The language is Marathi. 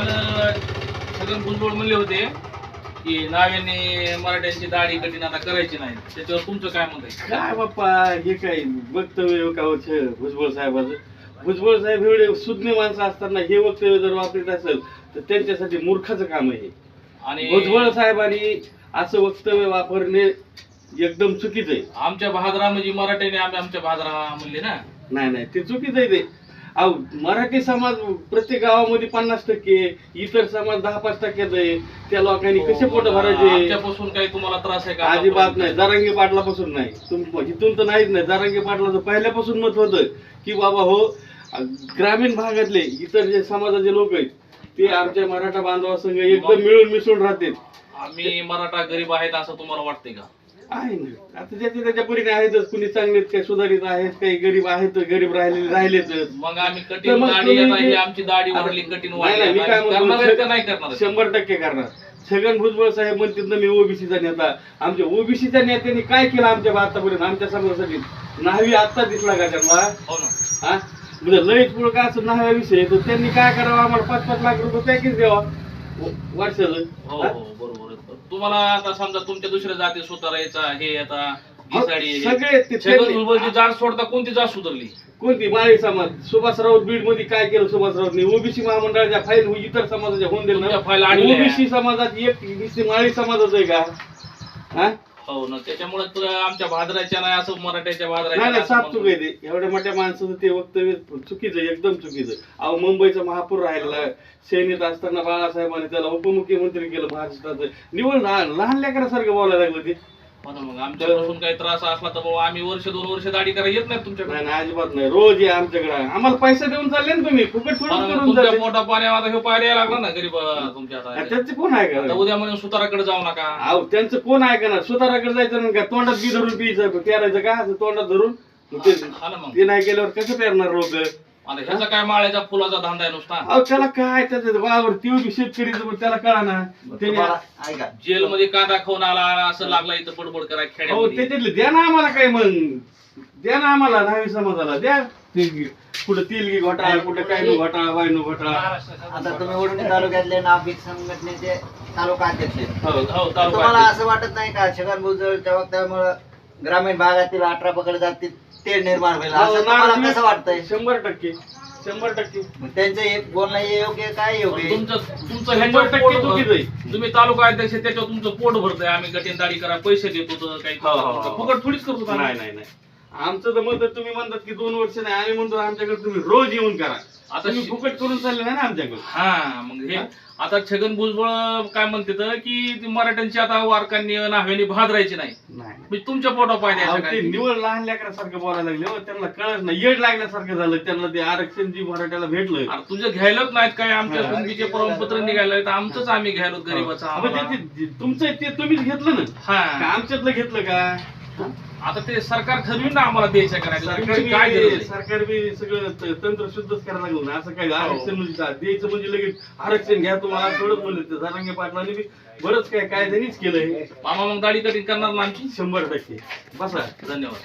छगन भुजबळ म्हणले होते की नाव्याने मराठ्यांची दाढी कठीण आता करायची नाही. त्याच्यावर तुमचं काय मत आहे? काय बाप्पा हे काय वक्तव्य का होतं भुजबळ साहेबाचं? भुजबळ साहेब एवढे सुज्ञ माणसं असताना हे वक्तव्य जर वापरत असेल तर त्यांच्यासाठी मूर्खाचं काम आहे हे. आणि भुजबळ साहेबांनी असं वक्तव्य वापरणे एकदम चुकीचं आहे. आमच्या भादरा म्हणजे मराठ्याने आम्ही आमच्या भादरा म्हणले ना. नाही नाही ते चुकीचं आहे ते. अहो मराठी समाज प्रत्येक गावामध्ये पन्नास टक्के इतर समाज दहा पाच टक्क्यात आहे. त्या लोकांनी कसे पोट भरायचे? आमच्यापासून काही तुम्हाला त्रास आहे का? अजिबात नाही. जरांगी पाटलापासून नाही. तुम इथून तर नाहीच नाही. जरांगी पाटलाचं पहिल्यापासून मत होतं की बाबा हो ग्रामीण भागातले इतर जे समाजाचे लोक आहेत ते आमच्या मराठा बांधवासंग एकदम मिळून मिसळून राहतात. आम्ही मराठा गरीब आहेत असं तुम्हाला वाटतंय का? आहे ना. आता ज्याचे त्याच्या परीने आहेतच कुणी चांगलेत काही सुधारित आहेत काही गरीब आहेत गरीब राहिलेले राहिलेतच. मग आम्ही तर कठीण मग दाढी तुम्ही आता ते- ही आमची दाढी वाढली कठीण नाही, वाढली नाही, मी काय आम्ही म्हणतो, करणार आहेत का नाही करणार आहेत? शंभर टक्के करणार. छगन भुजबळ साहेब म्हणतात ना मी ओबीसीचा नेता. आमच्या ओबीसीच्या नेत्यांनी काय केलं आमच्या आतापर्यंत आमच्या समाजासाठी? नावी आत्ता दिसला का त्यांना? हो ना. हा? म्हणजे लयच पुढं का असं नाव्या विषय? तर त्यांनी काय करावं? आम्हाला पाच पाच लाख रुपये पॅकेज द्यावा. व- वर्षाचं. हो हा? हो बरोबर. तुम्हाला आता समजा तुमच्या दुसऱ्या जाती सुधारायचा हे आता हो, हे. सगळे ते छगन त्यांनी- भुजबळची जात सोडता कोणती जात सुधारली? कोणती? माळी समाज. सुभाष राऊत बीडमध्ये काय केलं सुभाष राऊतने ओबीसी महामंडळाच्या फाईल इतर समाजाच्या होऊन तुमच्या आणल्या. ओबीसी समाजात एक नुसती माळी समाजाच आहे का? हा? हो ना त्याच्यामुळे तर आमच्या भादराच्या नाही असं मराठ्याच्या नाही साफ चुक आहे. ते एवढ्या मोठ्या माणसाचं ते वक्तव्य चुकीचं आहे, एकदम चुकीचं अहो मुंबईचा महापूर राहिलेला सैनिक असताना बाळासाहेबांनी त्याला उपमुख्यमंत्री केलं महाराष्ट्राचं निवड लहान लहान लेकरासारखं बोलायला लागलं ते. हो ना मग. आमच्यापासून काही त्रास असला तर बाबा आम्ही वर्ष दोन वर्ष दाढी करायला येत नाही तुमच्याकडे. नाही नाही अजिबात नाही. रोज या आमच्याकडे. आम्हाला पैसे देऊन चालले ना तुम्ही. फुकट सोडून बरं, करून तुमच्या चालले. मोठा पाण्या आता हे पायऱ्या लागला ना गरीब अं, तुमच्या आता त्याचे कोण आहे आता का उद्या म्हणून सुताराकडे जाऊ नका. अहो त्यांचं कोण ऐकणार सुताराकडे जायचं का तोंडात बी धरून पियचं पेरायचं का? असं तोंडात धरून? मग ते हा ना मग. ते नाही केल्यावर कसं पेरणार लोक? आता ह्याचा काय माळ्याच्या फुलाचा धंदा आहे नुसता? अहो त्याला काय त्याचं वावर ती शेतकरी त्याला कळा ना. त्याने ऐका. जेल मध्ये कांदा खाऊन आला असं लागला इथं बडबड कराय अहो त्याच्यातले द्या ना आम्हाला काय मग. द्या ना आम्हाला दहावी समाजाला द्या. ते कुठं तिलगी घोटाळा कुठं काय नो घोटाळा वायनो घोटाळा. आता तुम्ही वडुणी तालुक्यातले नाभिक संघटनेचे तालुका अध्यक्ष आहेत. हो. हो तुम्हाला तालुका असं वाटत नाही का छगन भुजबळच्या वक्तव्यामुळे ग्रामीण भागातील अठरा पकड जातील? तेढ निर्माण होईल हो, असं तुम्हाला कसं वाटतंय? शंभर टक्के शंभर टक्के. मग त्यांचं हे बोलणं हे योग्य आहे, काय योग्य आहे? तुमचं तुमचं शंभर ह्याच्यावर टक्के पोट चुकीचं भर- आहे. तुम्ही तालुका अध्यक्ष त्याच्यावर तुमचं पोट भरतंय. आम्ही गटीन दाढी करा पैसे देतो तर काही हो, हो, हो. फुकट थोडीच करतो आम्ही. नाही नाही नाही. आमचं तर मत तुम्ही म्हणतात की दोन वर्ष नाही. आम्ही म्हणतो आमच्याकडे तुम्ही रोज येऊन करा. आता तुम्ही शि- फुकट करून चालले नाही ना आमच्याकडे. हा मग हे आता छगन भुजबळ काय म्हणते तर की ती मराठ्यांची आता वारकांनी नाव्याने भादरायची नाही. म्हणजे तुमच्या पोटा पाहिजे ते निवड लहान लेकरासारखं बोलायला लागले हो. त्यांना कळत नाही. येड लागल्यासारखं झालं. त्यांना ते आरक्षण जी मराठ्याला भेटलं. तुझं घ्यायलाच नाहीत काय? आमच्या हा. कुणबीचे प्रमाणपत्र निघायला तर आमचंच आम्ही घ्यायलो गरीबाचं ते- आम्हाला. ते- ते- तुमचं ते तुम्हीच घेतलं ना. का हा आमच्यातलं घेतलं का? आता ते सरकार ठरवीन ना आम्हाला द्यायचं करायचं सरकार तुमची काय गरज बी आहे? सरकार बी सगळं त- तंत्र शुद्धच करायला लागलं ना. असं काय हो. आरक्षण म्हणजे काय? द्यायचं म्हणजे लगेच आरक्षण घ्या तुम्हाला. थोडं बोलले जरांगे पाटलांनी बी. बरंच काय काय त्यांनीच केलंय. मामा मग दाढी कटिंग करणार ना आमची शंभर टक्के. बसा. धन्यवाद.